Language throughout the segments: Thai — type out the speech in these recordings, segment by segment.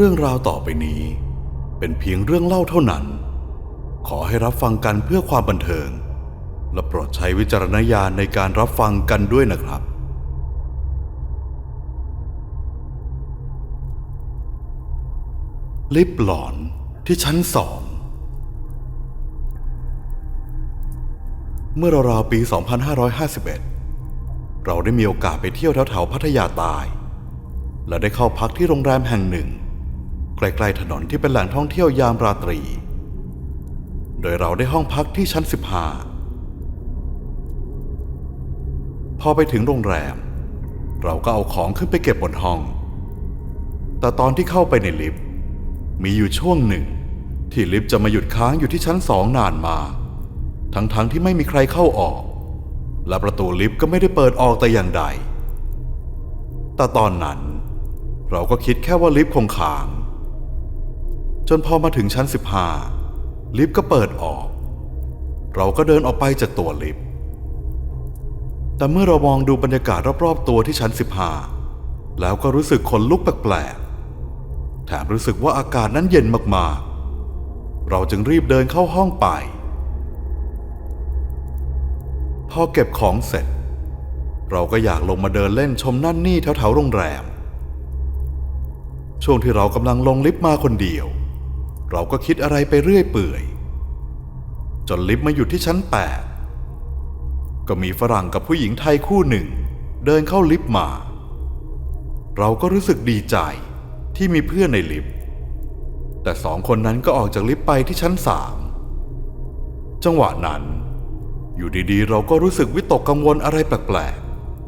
เรื่องราวต่อไปนี้ เป็นเพียงเรื่องเล่าเท่านั้น ขอให้รับฟังกันเพื่อความบันเทิง และโปรดใช้วิจารณญาณในการรับฟังกันด้วยนะครับ ลิฟต์หลอนที่ชั้นสอง เมื่อราวๆปี 2551 เราได้มีโอกาสไปเที่ยวแถวๆพัทยาใต้และได้เข้าพักที่โรงแรมแห่งหนึ่ง ใกล้ๆถนนที่เป็นแหล่งท่องเที่ยวยามราตรี โดยเราได้ห้องพักที่ชั้น 15 พอไปถึงโรงแรม เราก็เอาของขึ้นไปเก็บบนห้อง แต่ตอนที่เข้าไปในลิฟต์มีอยู่ช่วงหนึ่ง ที่ลิฟต์จะมาหยุดค้างอยู่ที่ชั้นสองนานมา ทั้งๆทที่ไม่มีใครเข้าออก และประตูลิฟต์ก็ไม่ได้เปิดออกแต่อย่างใด แต่ตอนนั้นเราก็คิดแค่ว่าลิฟต์คงค้าง จนพอมาถึงชั้น 15 ลิฟต์ก็เปิดออก เราก็เดินออกไปจากตัวลิฟต์ แต่เมื่อเรามองดูบรรยากาศรอบๆตัวที่ชั้น 15 แล้วก็รู้สึกขนลุกแปลกๆ แถมรู้สึกว่าอากาศนั้นเย็นมากๆ เราจึงรีบเดินเข้าห้องไป พอเก็บของเสร็จ เราก็อยากลงมาเดินเล่นชมนั่นนี่แถวๆโรงแรม ช่วงที่เรากำลังลงลิฟต์มาคนเดียว เราก็คิดอะไรไปเรื่อยเปื่อย จนลิฟต์มาหยุดที่ชั้น 8 ก็มีฝรั่งกับผู้หญิงไทยคู่หนึ่ง เดินเข้าลิฟต์มา เราก็รู้สึกดีใจที่มีเพื่อนในลิฟต์ แต่สองคนนั้นก็ออกจากลิฟต์ไปที่ชั้นสามจังหวะนั้น อยู่ดีๆ เราก็รู้สึกวิตกกังวลอะไรแปลก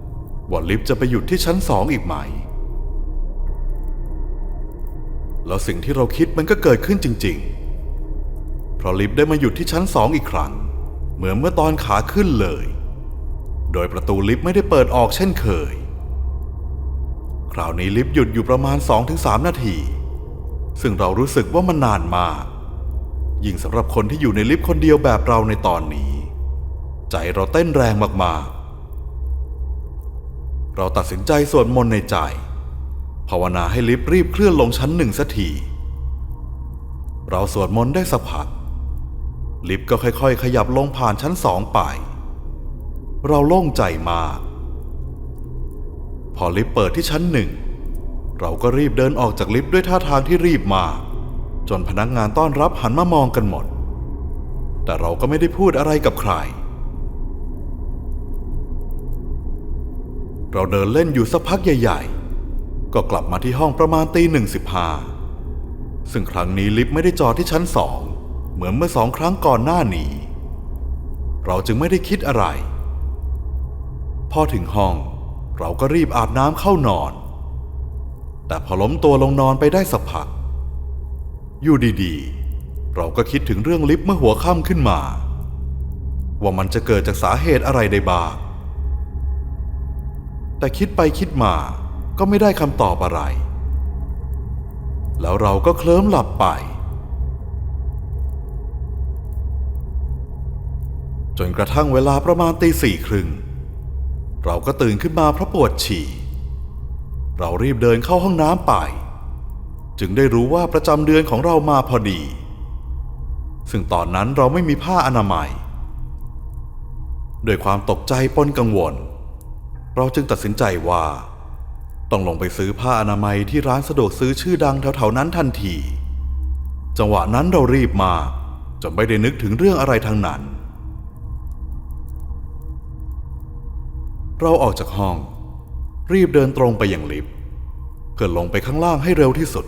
ๆว่าลิฟต์จะไปหยุดที่ชั้นสองอีกไหม แล้วสิ่งที่เราคิดมันก็เกิดขึ้นจริง ๆ เพราะลิฟต์ได้มาหยุดที่ชั้นสองอีกครั้ง เหมือนเมื่อตอนขาขึ้นเลย โดยประตูลิฟต์ไม่ได้เปิดออกเช่นเคย คราวนี้ลิฟต์หยุดอยู่ประมาณ 2-3 นาที ซึ่งเรารู้สึกว่ามันนานมาก ยิ่งสำหรับคนที่อยู่ในลิฟต์คนเดียวแบบเราในตอนนี้ ใจเราเต้นแรงมากๆ เราตัดสินใจสวดมนต์ในใจ ภาวนาให้ลิฟต์รีบเคลื่อนลงชั้นหนึ่งสักทีเราสวดมนต์ได้สักพัก ลิฟต์ก็ค่อยๆ ขยับลงผ่านชั้นสองไป เราโล่งใจมาก พอลิฟต์เปิดที่ชั้นหนึ่ง เราก็รีบเดินออกจากลิฟต์ด้วยท่าทางที่รีบมากจนพนักงานต้อนรับหันมามองกันหมด แต่เราก็ไม่ได้พูดอะไรกับใคร เราเดินเล่นอยู่สักพักใหญ่ ๆ ก็กลับมาที่ห้องประมาณตีหนึ่งสิบห้าซึ่งครั้งนี้ลิฟต์ไม่ได้จอดที่ชั้นสองเหมือนเมื่อสองครั้งก่อนหน้านี้ เราจึงไม่ได้คิดอะไร พอถึงห้องเราก็รีบอาบน้ำเข้านอน แต่พอล้มตัวลงนอนไปได้สักพัก อยู่ดีๆ เราก็คิดถึงเรื่องลิฟต์เมื่อหัวค่ำขึ้นมา ว่ามันจะเกิดจากสาเหตุอะไรได้บ้างแต่คิดไปคิดมา ก็ไม่ได้คำตอบอะไร แล้วเราก็เคลิ้มหลับไป จนกระทั่งเวลาประมาณตีสี่ครึ่ง เราก็ตื่นขึ้นมาเพราะปวดฉี่ เรารีบเดินเข้าห้องน้ำไป จึงได้รู้ว่าประจำเดือนของเรามาพอดี ซึ่งตอนนั้นเราไม่มีผ้าอนามัยด้วยความตกใจปนกังวล เราจึงตัดสินใจว่า ต้องลงไปซื้อผ้าอนามัยที่ร้านสะดวกซื้อชื่อดังแถวๆนั้นทันที จังหวะนั้นเรารีบมาจนไม่ได้นึกถึงเรื่องอะไรทั้งนั้น เราออกจากห้อง รีบเดินตรงไปยังลิฟต์เพื่อลงไปข้างล่างให้เร็วที่สุด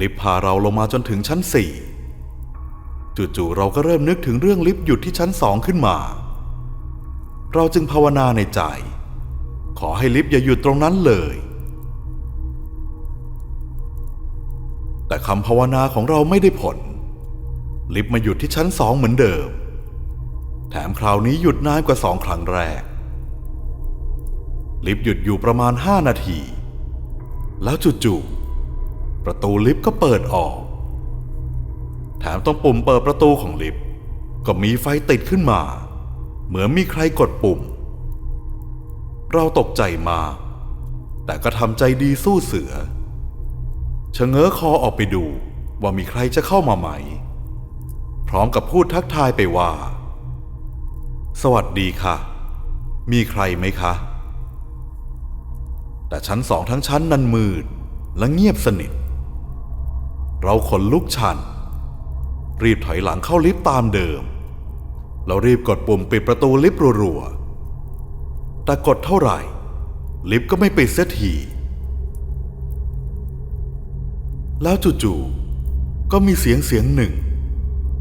ลิฟต์พาเราลงมาจนถึงชั้นสี่จู่ๆเราก็เริ่มนึกถึงเรื่องลิฟต์หยุดที่ชั้นสองขึ้นมา เราจึงภาวนาในใจ ขอให้ลิฟต์อย่าหยุดตรงนั้นเลย แต่คำภาวนาของเราไม่ได้ผล ลิฟต์มาหยุดที่ชั้นสองเหมือนเดิม แถมคราวนี้หยุดนานกว่าสองครั้งแรก ลิฟต์หยุดอยู่ประมาณห้านาที แล้วจู่ๆประตูลิฟต์ก็เปิดออก แถมตรงปุ่มเปิดประตูของลิฟต์ก็มีไฟติดขึ้นมา เหมือนมีใครกดปุ่ม เราตกใจมากแต่ก็ทำใจดีสู้เสือชะเง้อคอออกไปดูว่ามีใครจะเข้ามาไหม พร้อมกับพูดทักทายไปว่า สวัสดีค่ะ มีใครไหมคะ แต่ชั้นสองทั้งชั้นนั้นมืดและเงียบสนิท เราขนลุกชัน รีบถอยหลังเข้าลิฟต์ตามเดิมเรารีบกดปุ่มปิดประตูลิฟต์รัวๆ แต่กดเท่าไหร่ ลิฟต์ก็ไม่ปิดเสียทีแล้วจู่ๆก็มีเสียงเสียงหนึ่ง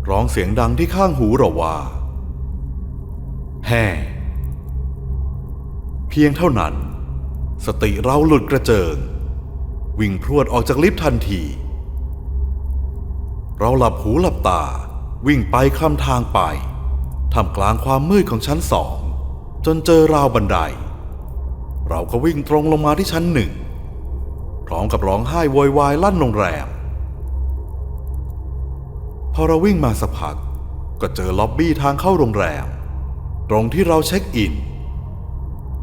ร้องเสียงดังที่ข้างหูเราว่าแฮ่เพียงเท่านั้น สติเราหลุดกระเจิง วิ่งพรวดออกจากลิฟต์ทันที เราหลับหูหลับตาวิ่งไปคลำทางไปทำกลางความมืดของชั้นสอง จนเจอราวบันได เราก็วิ่งตรงลงมาที่ชั้นหนึ่ง พร้อมกับร้องไห้โวยวายลั่นโรงแรม พอเราวิ่งมาสักพักก็เจอล็อบบี้ทางเข้าโรงแรม ตรงที่เราเช็คอิน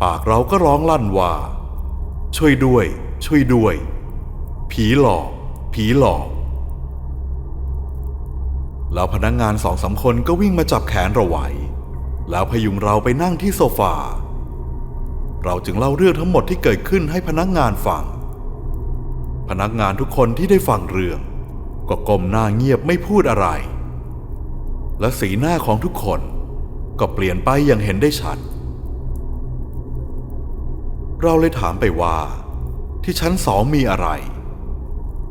ปากเราก็ร้องลั่นว่า ช่วยด้วย ช่วยด้วย ผีหลอก ผีหลอก แล้วพนักงงานสองสามคนก็วิ่งมาจับแขนเราไว้ แล้วพยุงเราไปนั่งที่โซฟา เราจึงเล่าเรื่องทั้งหมดที่เกิดขึ้นให้พนักงานฟัง พนักงานทุกคนที่ได้ฟังเรื่อง ก็ก้มหน้าเงียบไม่พูดอะไร และสีหน้าของทุกคนก็เปลี่ยนไปอย่างเห็นได้ชัด เราเลยถามไปว่า ที่ชั้นสองมีอะไร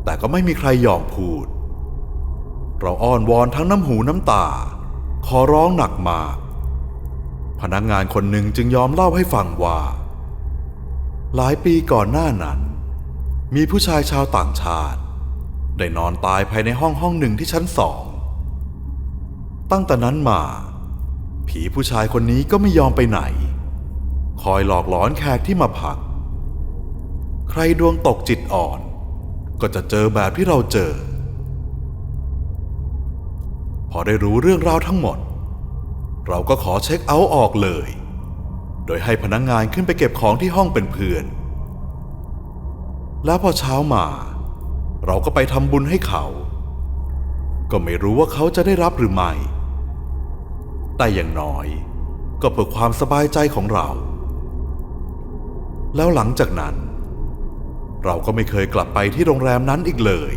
แต่ก็ไม่มีใครยอมพูด เราอ้อนวอนทั้งน้ำหูน้ำตา ขอร้องหนักมาก พนักงานคนหนึ่งจึงยอมเล่าให้ฟังว่า หลายปีก่อนหน้านั้น มีผู้ชายชาวต่างชาติ ได้นอนตายภายในห้องห้องหนึ่งที่ชั้นสอง ตั้งแต่นั้นมา ผีผู้ชายคนนี้ก็ไม่ยอมไปไหน คอยหลอกหลอนแขกที่มาพัก ใครดวงตกจิตอ่อน ก็จะเจอแบบที่เราเจอ พอได้รู้เรื่องราวทั้งหมด เราก็ขอเช็คเอาท์ออกเลย โดยให้พนักงงานขึ้นไปเก็บของที่ห้องเป็นเพื่อน แล้วพอเช้ามา เราก็ไปทำบุญให้เขา ก็ไม่รู้ว่าเขาจะได้รับหรือไม่ แต่อย่างน้อย ก็เพื่อความสบายใจของเรา แล้วหลังจากนั้น เราก็ไม่เคยกลับไปที่โรงแรมนั้นอีกเลย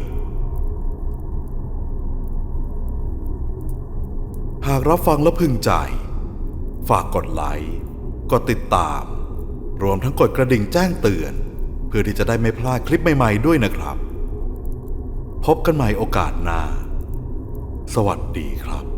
หากรับฟังแล้วพึงใจ ฝากกดไลค์กดติดตาม รวมทั้งกดกระดิ่งแจ้งเตือน เพื่อที่จะได้ไม่พลาดคลิปใหม่ ๆ ด้วยนะครับ พบกันใหม่โอกาสหน้า สวัสดีครับ